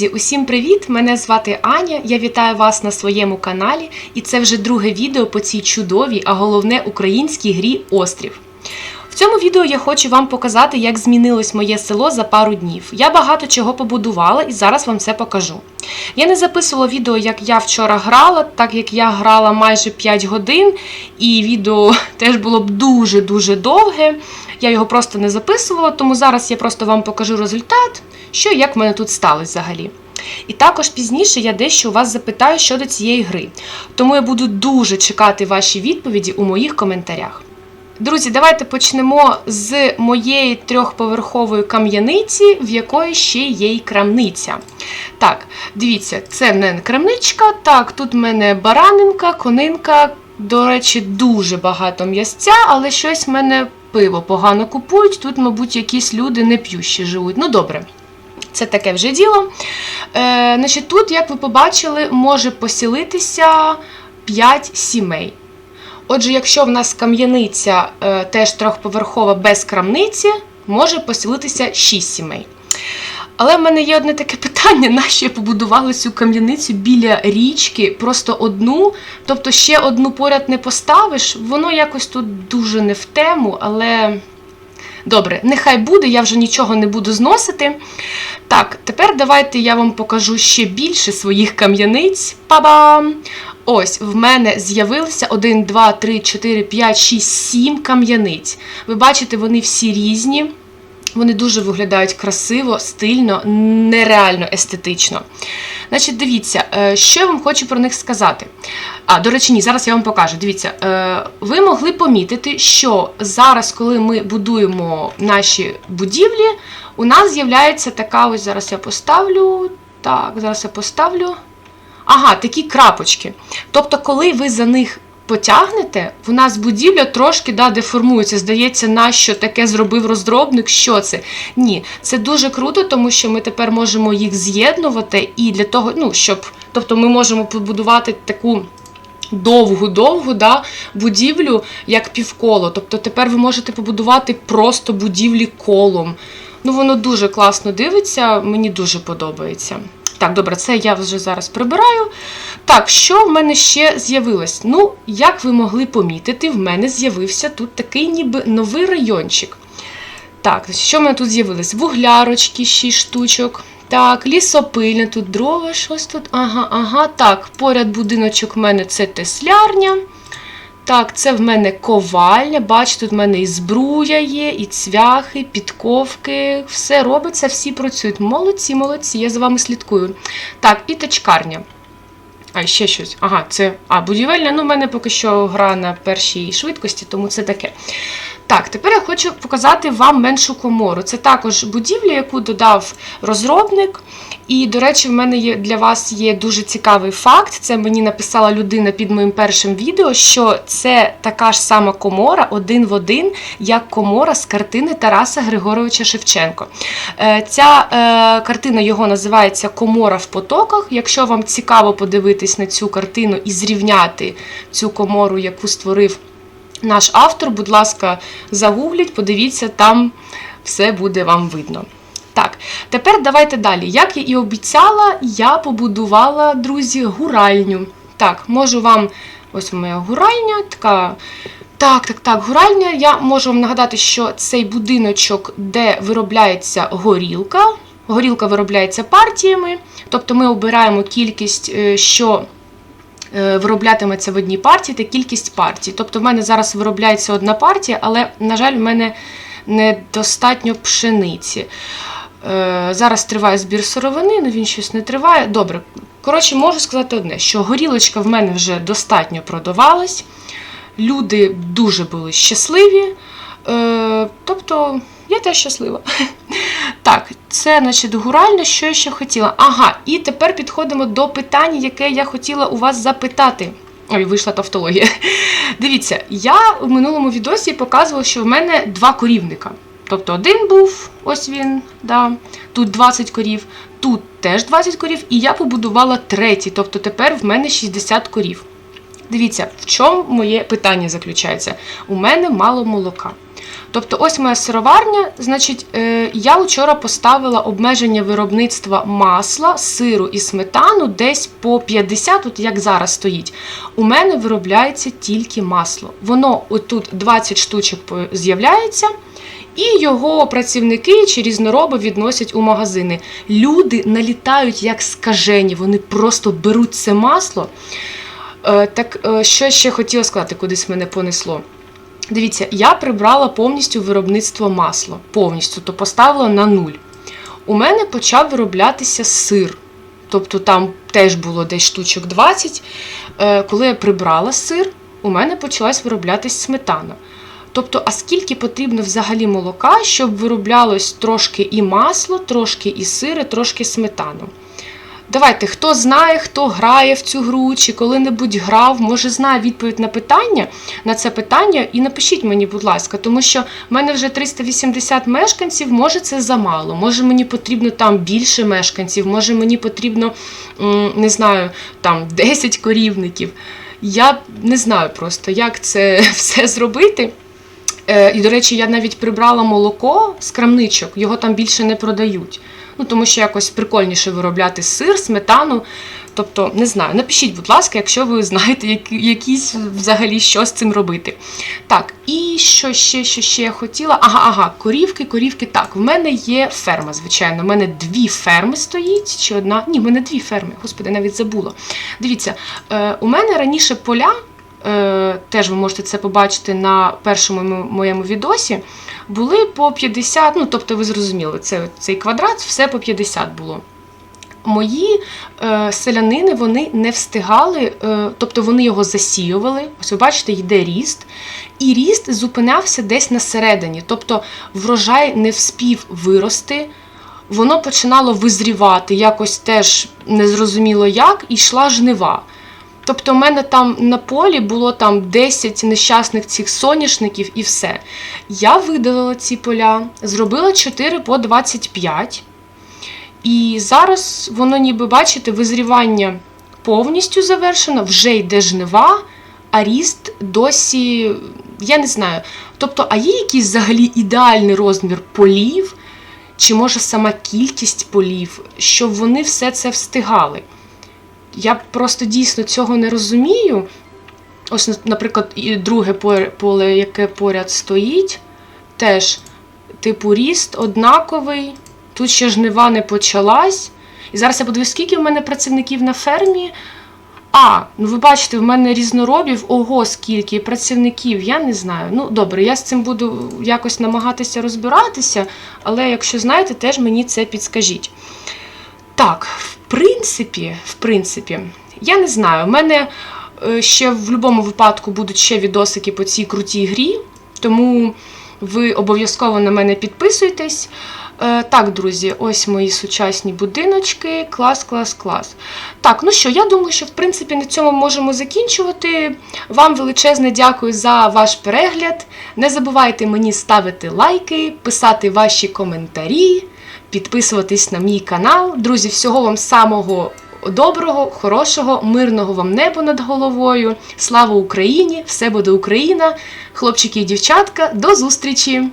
Друзі, усім привіт! Мене звати Аня. Я вітаю вас на своєму каналі, і це вже друге відео по цій чудовій, а головне українській грі Острів. В цьому відео я хочу вам показати, як змінилось моє село за пару днів. Я багато чого побудувала і зараз вам це покажу. Я не записувала відео, як я вчора грала, так як я грала майже 5 годин, і відео теж було б дуже-дуже довге. Я його просто не записувала, тому зараз я просто вам покажу результат, що і як в мене тут сталося взагалі. І також пізніше я дещо у вас запитаю щодо цієї гри. Тому я буду дуже чекати ваші відповіді у моїх коментарях. Друзі, давайте почнемо з моєї трьохповерхової кам'яниці, в якої ще є й крамниця. Так, дивіться, це в мене крамничка. Так, тут в мене баранинка, конинка. До речі, дуже багато м'ясця, але щось в мене пиво погано купують. Тут, мабуть, якісь люди не п'ющі живуть. Ну, добре. Це таке вже діло. Е, значить, Тут, як ви побачили, може посілитися 5 сімей. Отже, якщо в нас кам'яниця е, теж трьохповерхова без крамниці, може поселитися 6 сімей. Але в мене є одне таке питання: нащо я побудувала цю кам'яницю біля річки, просто одну, тобто ще одну поряд не поставиш, воно якось тут дуже не в тему, але. Добре, нехай буде, я вже нічого не буду зносити. Так, тепер давайте я вам покажу ще більше своїх кам'яниць. Па-бам! Ось в мене з'явилися 1, 2, 3, 4, 5, 6, 7 кам'яниць. Ви бачите, вони всі різні. Вони дуже виглядають красиво, стильно, нереально естетично. Значить, дивіться, е, що я вам хочу про них сказати. А, до речі, ні, зараз я вам покажу. Дивіться, е, ви могли помітити, що зараз, коли ми будуємо наші будівлі, у нас з'являється така ось зараз я поставлю. Так, зараз я поставлю. Ага, такі крапочки. Тобто, коли ви за них потягнете, в нас будівля трошки да, деформується. Здається, на що таке зробив розробник, що це? Ні, це дуже круто, тому що ми тепер можемо їх з'єднувати і для того, ну, щоб. Тобто ми можемо побудувати таку. Довгу-довгу да, будівлю як півколо. Тобто тепер ви можете побудувати просто будівлі колом. Ну, воно дуже класно дивиться, мені дуже подобається. Так, добре, це я вже зараз прибираю. Так, що в мене ще з'явилось? Ну, як ви могли помітити, в мене з'явився тут такий ніби новий райончик. Так, що в мене тут з'явилось? Вуглярочки, 6 штучок. Так, лісопильня, тут дрова, щось тут. Ага, ага. Так, поряд будиночок в мене це теслярня. Так, це в мене ковальня. Бачите, тут в мене і збруя є, і цвяхи, підковки. Все робиться, всі працюють. Молодці, молодці, я за вами слідкую. Так, і тачкарня. А, ще щось. Ага, це. А, будівельня. Ну, в мене поки що гра на першій швидкості, тому це таке. Так, тепер я хочу показати вам меншу комору. Це також будівля, яку додав розробник. І, до речі, в мене є для вас є дуже цікавий факт. Це мені написала людина під моїм першим відео, що це така ж сама комора, один в один, як комора з картини Тараса Григоровича Шевченко. Е, Ця е, картина його називається Комора в потоках. Якщо вам цікаво подивитись на цю картину і зрівняти цю комору, яку створив наш автор, будь ласка, загугліть, подивіться, там все буде вам видно. Тепер давайте далі. Як я і обіцяла, я побудувала, друзі, гуральню. Так, можу вам. Ось моя гуральня, така. Так, так, так, гуральня. Я можу вам нагадати, що цей будиночок, де виробляється горілка. Горілка виробляється партіями, тобто ми обираємо кількість, е, що е, вироблятиметься в одній партії, та кількість партій. Тобто в мене зараз виробляється одна партія, але, на жаль, в мене недостатньо пшениці. Е, Зараз триває збір сировини, але він щось не триває. Добре. Коротше, можу сказати одне, що горілочка в мене вже достатньо продавалась. Люди дуже були щасливі. Е, Тобто, я теж щаслива. Так, це, значить, гурально, що я ще хотіла. Ага, і тепер підходимо до питання, яке я хотіла у вас запитати. Ой, вийшла тавтологія. Дивіться, я в минулому відосі показувала, що в мене два корівника. Тобто один був, ось він, да, тут 20 корів, тут теж 20 корів, і я побудувала третій, тобто тепер в мене 60 корів. Дивіться, в чому моє питання заключається? У мене мало молока. Тобто, ось моя сироварня. Значить, е, я вчора поставила обмеження виробництва масла, сиру і сметану десь по 50, от як зараз стоїть. У мене виробляється тільки масло. Воно отут 20 штучок з'являється. І його працівники чи різнороби відносять у магазини. Люди налітають як скажені, вони просто беруть це масло. Е, так, е, що ще хотіла сказати, кудись мене понесло. Дивіться, я прибрала повністю виробництво масла. Повністю, то поставила на нуль. У мене почав вироблятися сир. Тобто там теж було десь штучок 20. Е, коли я прибрала сир, у мене почалась вироблятись сметана. Тобто, а скільки потрібно взагалі молока, щоб вироблялось трошки і масло, трошки і сири, трошки сметану? Давайте, хто знає, хто грає в цю гру, чи коли-небудь грав, може знає відповідь на питання на це питання, і напишіть мені, будь ласка, тому що в мене вже 380 мешканців, може це замало, може мені потрібно там більше мешканців, може мені потрібно, не знаю, там 10 корівників. Я не знаю просто, як це все зробити. Е, І, до речі, я навіть прибрала молоко з крамничок, його там більше не продають. Ну, тому що якось прикольніше виробляти сир, сметану. Тобто, не знаю, напишіть, будь ласка, якщо ви знаєте які- якісь взагалі що з цим робити. Так, і що ще, що ще я хотіла? Ага, ага, корівки, корівки. Так, в мене є ферма, звичайно. У мене дві ферми стоїть, чи одна. Ні, в мене дві ферми, господи, навіть забула. Дивіться, е, у мене раніше поля. Е, теж ви можете це побачити на першому моєму відосі. Були по 50, ну тобто ви зрозуміли, це, цей квадрат, все по 50 було. Мої е, селянини вони не встигали, е, тобто вони його засіювали. Ось ви бачите, йде ріст, і ріст зупинявся десь на середині. Тобто врожай не вспів вирости, воно починало визрівати, якось теж незрозуміло як, і йшла жнива. Тобто, в мене там на полі було там 10 нещасних цих соняшників і все. Я видалила ці поля, зробила 4 по 25. І зараз воно, ніби бачите, визрівання повністю завершено, вже йде жнива, а ріст досі, я не знаю. Тобто, а є якийсь взагалі ідеальний розмір полів, чи може сама кількість полів, щоб вони все це встигали? Я просто дійсно цього не розумію. Ось, наприклад, і друге поле- яке поряд стоїть, теж, типу, ріст однаковий. Тут ще жнива не почалась. І зараз я подивлюсь, скільки в мене працівників на фермі. А, ну ви бачите, в мене різноробів, ого, скільки працівників, я не знаю. Ну, добре, я з цим буду якось намагатися розбиратися, але якщо знаєте, теж мені це підскажіть. Так, в принципі, в принципі, я не знаю. У мене е, ще в будь-якому випадку будуть ще відосики по цій крутій грі, тому ви обов'язково на мене підписуйтесь. Е, Так, друзі, ось мої сучасні будиночки. Клас, клас, клас. Так, ну що, я думаю, що в принципі на цьому можемо закінчувати. Вам величезне дякую за ваш перегляд. Не забувайте мені ставити лайки, писати ваші коментарі, підписуватись на мій канал. Друзі, всього вам самого доброго, хорошого, мирного вам неба над головою. Слава Україні! Все буде Україна! Хлопчики і дівчатка, до зустрічі!